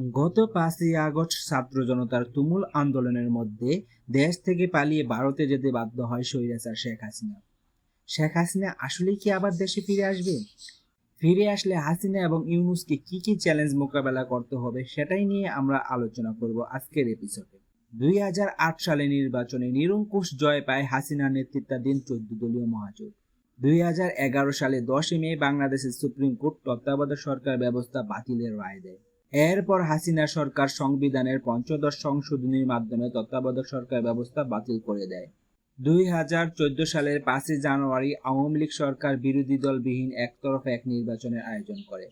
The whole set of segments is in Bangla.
গত পাঁচই আগস্ট ছাত্র জনতার তুমুল আন্দোলনের মধ্যে দেশ থেকে পালিয়ে ভারতে যেতে বাধ্য হয় স্বৈরাচার শেখ হাসিনা। শেখ হাসিনা আসলেই কি আবার দেশে ফিরে আসবে? ফিরে আসলে হাসিনা এবং ইউনুসকে কি কি চ্যালেঞ্জ মোকাবেলা করতে হবে সেটাই নিয়ে আমরা আলোচনা করব আজকের এপিসোডে দুই হাজার আট সালে নির্বাচনে নিরঙ্কুশ জয় পায় হাসিনার নেতৃত্বাধীন চোদ্দ দলীয় মহাজোট। দুই হাজার এগারো সালে দশই মে বাংলাদেশের সুপ্রিম কোর্ট তত্ত্বাবধায়ক সরকার ব্যবস্থা বাতিলের রায় দেয়। এরপর হাসিনা সরকার সংবিধানের পঞ্চদশ সংশোধনীর মাধ্যমে তত্ত্বাবধায়ক সরকার ব্যবস্থা বাতিল করে দেয়। দুই হাজার চোদ্দ সালের পাঁচই জানুয়ারি আওয়ামী লীগ সরকার বিরোধী দলবিহীন একতরফা এক নির্বাচনের আয়োজন করে।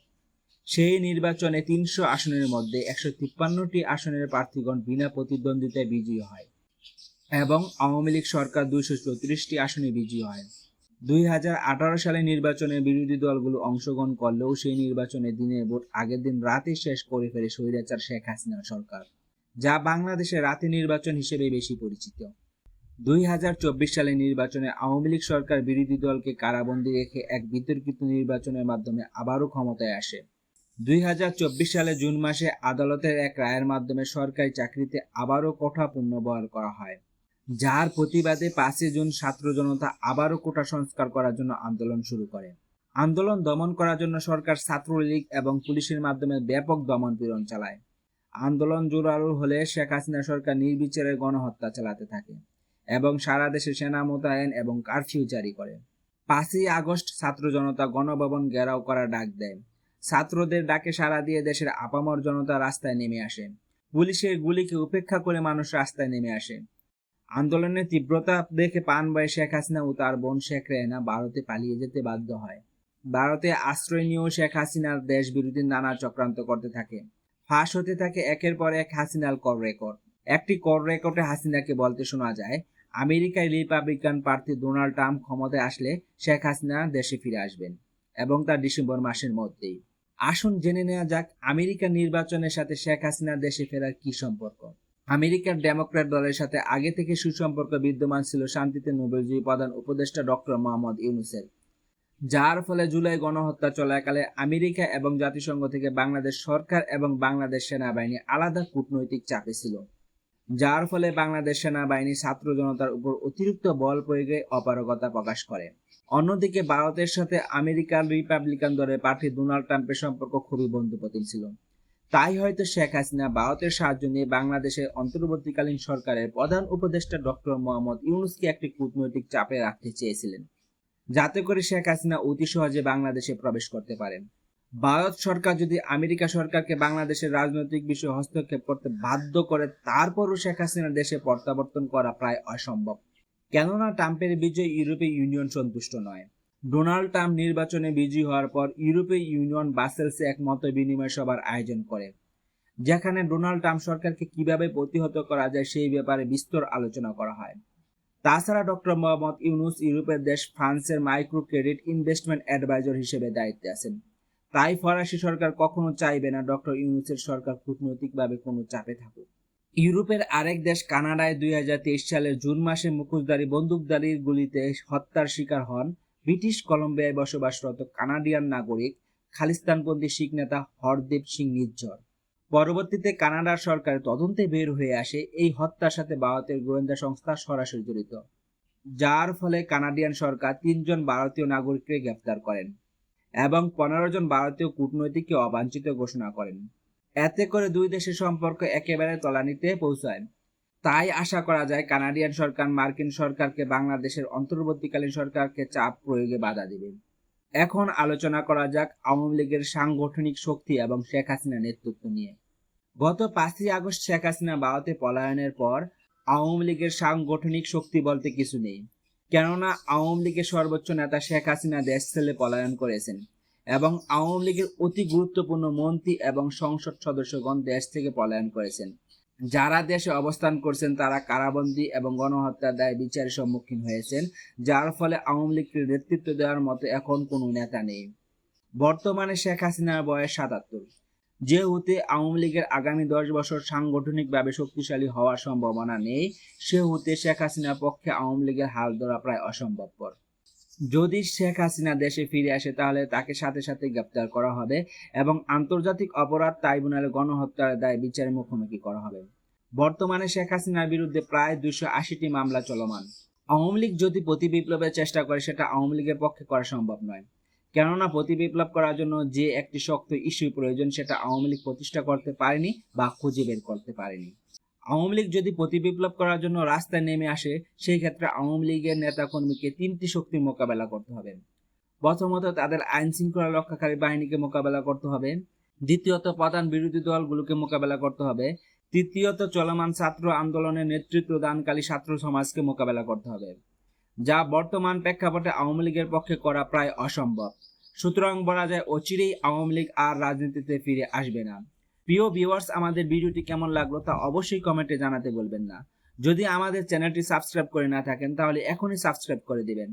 সেই নির্বাচনে তিনশো আসনের মধ্যে একশো তিপ্পান্নটি আসনের প্রার্থীগণ বিনা প্রতিদ্বন্দ্বিতায় বিজয়ী হয় এবং আওয়ামী লীগ সরকার দুইশো চৌত্রিশটি আসনে বিজয়ী হয়। দুই হাজার আঠারো সালে নির্বাচনে বিরোধী দলগুলো অংশগ্রহণ করলেও সেই নির্বাচনে দিনের ভোট আগের দিন রাতে শেষ করে ফেলে স্বৈরাচার শেখ হাসিনা সরকার, যা বাংলাদেশে রাতে নির্বাচন হিসেবে বেশি পরিচিত। দুই হাজার চব্বিশ সালে নির্বাচনে আওয়ামী লীগ সরকার বিরোধী দলকে কারাবন্দী রেখে এক বিতর্কিত নির্বাচনের মাধ্যমে আবারও ক্ষমতায় আসে। দুই হাজার চব্বিশ সালে জুন মাসে আদালতের এক রায়ের মাধ্যমে সরকারি চাকরিতে আবারও কোঠা পুনর্বহাল করা হয়। যার প্রতিবাদে পাঁচই জুন ছাত্র জনতা আবারও কোটা সংস্কার করার জন্য আন্দোলন শুরু করে। আন্দোলন দমন করার জন্য সরকার ছাত্রলীগ এবং পুলিশের মাধ্যমে ব্যাপক দমন পীড়ন চালায়। আন্দোলন জোরালো হলে শেখ হাসিনা সরকার নির্বিচারে গণহত্যা চালাতে থাকে এবং সারা দেশে সেনা মোতায়েন এবং কারফিউ জারি করে। পাঁচই আগস্ট ছাত্র জনতা গণভবন ঘেরাও করার ডাক দেয়। ছাত্রদের ডাকে সাড়া দিয়ে দেশের আপামর জনতা রাস্তায় নেমে আসে। পুলিশের গুলিকে উপেক্ষা করে মানুষ রাস্তায় নেমে আসে। আন্দোলনের তীব্রতা দেখে পান বয়ে শেখ হাসিনা ও তার বোন শেখ রেহনা ভারতে পালিয়ে যেতে বাধ্য হয়। ভারতে আশ্রয় নিয়েও শেখ হাসিনার দেশ বিরোধী নানা চক্রান্ত করতে থাকে। ফাঁস হতে থাকে একের পর এক হাসিনার কর রেকর্ড। একটি কর রেকর্ডে হাসিনাকে বলতে শোনা যায়, আমেরিকায় রিপাবলিকান প্রার্থী ডোনাল্ড ট্রাম্প ক্ষমতায় আসলে শেখ হাসিনা দেশে ফিরে আসবেন এবং তা ডিসেম্বর মাসের মধ্যেই। আসুন জেনে নেওয়া যাক আমেরিকার নির্বাচনের সাথে শেখ হাসিনার দেশে ফেরার কি সম্পর্ক। আমেরিকার ডেমোক্র্যাট দলের সাথে আগে থেকে সুসম্পর্ক বিদ্যমান ছিল শান্তিতে নোবেলজয়ী প্রধান উপদেষ্টা ডক্টর মোহাম্মদ ইউনুসের, যার ফলে জুলাই গণহত্যা চলাকালে আমেরিকা এবং জাতিসংঘ থেকে বাংলাদেশ সরকার এবং বাংলাদেশ সেনাবাহিনী আলাদা কূটনৈতিক চাপে ছিল, যার ফলে বাংলাদেশ সেনাবাহিনী ছাত্র জনতার উপর অতিরিক্ত বল প্রয়োগে অপারগতা প্রকাশ করে। অন্যদিকে ভারতের সাথে আমেরিকার রিপাবলিকান দলের প্রার্থী ডোনাল্ড ট্রাম্পের সম্পর্ক খুবই বন্ধুপ্রতিম ছিল। তাই হয়তো শেখ হাসিনা ভারতের সাহায্য নিয়ে বাংলাদেশের অন্তর্বর্তীকালীন সরকারের প্রধান উপদেষ্টা ডক্টর মোহাম্মদ ইউনুসকে একটি কূটনৈতিক চাপে রাখতে চেয়েছিলেন, যাতে করে শেখ হাসিনা অতি সহজে বাংলাদেশে প্রবেশ করতে পারেন। ভারত সরকার যদি আমেরিকা সরকারকে বাংলাদেশের রাজনৈতিক বিষয়ে হস্তক্ষেপ করতে বাধ্য করে, তারপরও শেখ হাসিনা দেশে প্রত্যাবর্তন করা প্রায় অসম্ভব। কেননা, ট্রাম্পের বিজয় ইউরোপীয় ইউনিয়ন সন্তুষ্ট নয়। ডোনাল্ড ট্রাম্প নির্বাচনে বিজয়ী হওয়ার পর ইউরোপীয় ইউনিয়ন বাসেলসে এক মত বিনিময় সভার আয়োজন করে, যেখানে ডোনাল্ড ট্রাম্প সরকারকে কীভাবে প্রতিহত করা যায় সেই ব্যাপারে বিস্তর আলোচনা করা হয়। তাছাড়া ডক্টর মোহাম্মদ ইউনুস ইউরোপের দেশ ফ্রান্সের মাইক্রো ক্রেডিট ইনভেস্টমেন্ট অ্যাডভাইজার হিসেবে দায়িত্বে আছেন। তাই ফরাসি সরকার কখনো চাইবে না ডক্টর ইউনুসের সরকার কূটনৈতিকভাবে কোনো চাপে থাকুক। ইউরোপের আরেক দেশ কানাডায় দুই হাজার তেইশ সালের জুন মাসে মুখোশধারী বন্দুকধারীর গুলিতে হত্যার শিকার হন ব্রিটিশ কলম্বিয়ায় বসবাসরত কানাডিয়ান নাগরিক, খালিস্তানপন্থী শিখ নেতা হরদেব সিং নির্ঝর। পরবর্তীতে কানাডার সরকার তদন্তে বের হয়ে আসে এই হত্যার সাথে ভারতের গোয়েন্দা সংস্থা সরাসরি জড়িত, যার ফলে কানাডিয়ান সরকার তিনজন ভারতীয় নাগরিককে গ্রেপ্তার করেন এবং পনেরো জন ভারতীয় কূটনৈতিককে অবাঞ্ছিত ঘোষণা করেন। এতে করে দুই দেশের সম্পর্ক একেবারে তলানিতে পৌঁছায়। তাই আশা করা যায় কানাডিয়ান সরকার মার্কিন সরকারকে বাংলাদেশের অন্তর্বর্তীকালীন সরকারকে চাপ প্রয়োগে বাধা দেবে। এখন আলোচনা করা যাক আওয়ামী লীগের সাংগঠনিক শক্তি এবং শেখ হাসিনা নেতৃত্ব নিয়ে। গত পাঁচই আগস্ট শেখ হাসিনা ভারতে পলায়নের পর আওয়ামী লীগের সাংগঠনিক শক্তি বলতে কিছু নেই। কেননা আওয়ামী লীগের সর্বোচ্চ নেতা শেখ হাসিনা দেশ ছেলে পলায়ন করেছেন এবং আওয়ামী লীগের অতি গুরুত্বপূর্ণ মন্ত্রী এবং সংসদ সদস্যগণ দেশ থেকে পলায়ন করেছেন। যারা দেশে অবস্থান করছেন, তারা কারাবন্দী এবং গণহত্যার দায় বিচারের সম্মুখীন হয়েছেন, যার ফলে আওয়ামী লীগকে নেতৃত্ব দেওয়ার মতো এখন কোনো নেতা নেই। বর্তমানে শেখ হাসিনার বয়স সাতাত্তর। যেহেতু আওয়ামী লীগের আগামী দশ বছর সাংগঠনিকভাবে শক্তিশালী হওয়ার সম্ভাবনা নেই, সেহেতু শেখ হাসিনার পক্ষে আওয়ামী লীগের হাল ধরা প্রায় অসম্ভবপর। যদি শেখ হাসিনা দেশে ফিরে আসে, তাহলে তাকে সাথে সাথে গ্রেপ্তার করা হবে এবং আন্তর্জাতিক অপরাধ ট্রাইব্যুনালে গণহত্যার দায় বিচারের মুখোমুখি করা হবে। বর্তমানে শেখ হাসিনার বিরুদ্ধে প্রায় দুশো আশিটি মামলা চলমান। আওয়ামী লীগ যদি প্রতি বিপ্লবের চেষ্টা করে, সেটা আওয়ামী লীগের পক্ষে করা সম্ভব নয়। কেননা, প্রতি বিপ্লব করার জন্য যে একটি শক্ত ইস্যু প্রয়োজন, সেটা আওয়ামী লীগ প্রতিষ্ঠা করতে পারেনি বা খুঁজে বের করতে পারেনি। আওয়ামী লীগ যদি প্রতি বিপ্লব করার জন্য রাস্তায় নেমে আসে, সেই ক্ষেত্রে আওয়ামী লীগের নেতাকর্মীকে তিনটি শক্তির মোকাবেলা করতে হবে। প্রথমত, তাদের আইন শৃঙ্খলা রক্ষাকারী বাহিনীকে মোকাবেলা করতে হবে। দ্বিতীয়ত, প্রধান বিরোধী দলগুলোকে মোকাবেলা করতে হবে। তৃতীয়ত, চলমান ছাত্র আন্দোলনের নেতৃত্ব দানকারী ছাত্র সমাজকে মোকাবেলা করতে হবে, যা বর্তমান প্রেক্ষাপটে আওয়ামী লীগের পক্ষে করা প্রায় অসম্ভব। সুতরাং বলা যায়, অচিরেই আওয়ামী লীগ আর রাজনীতিতে ফিরে আসবে না। প্রিয় ভিউয়ার্স আমাদের ভিডিওটি কেমন লাগল তা অবশ্যই কমেন্টে জানাতে বলবেন না। যদি আমাদের চ্যানেলটি সাবস্ক্রাইব করে না থাকেন, তাহলে এখনই সাবস্ক্রাইব করে দিবেন।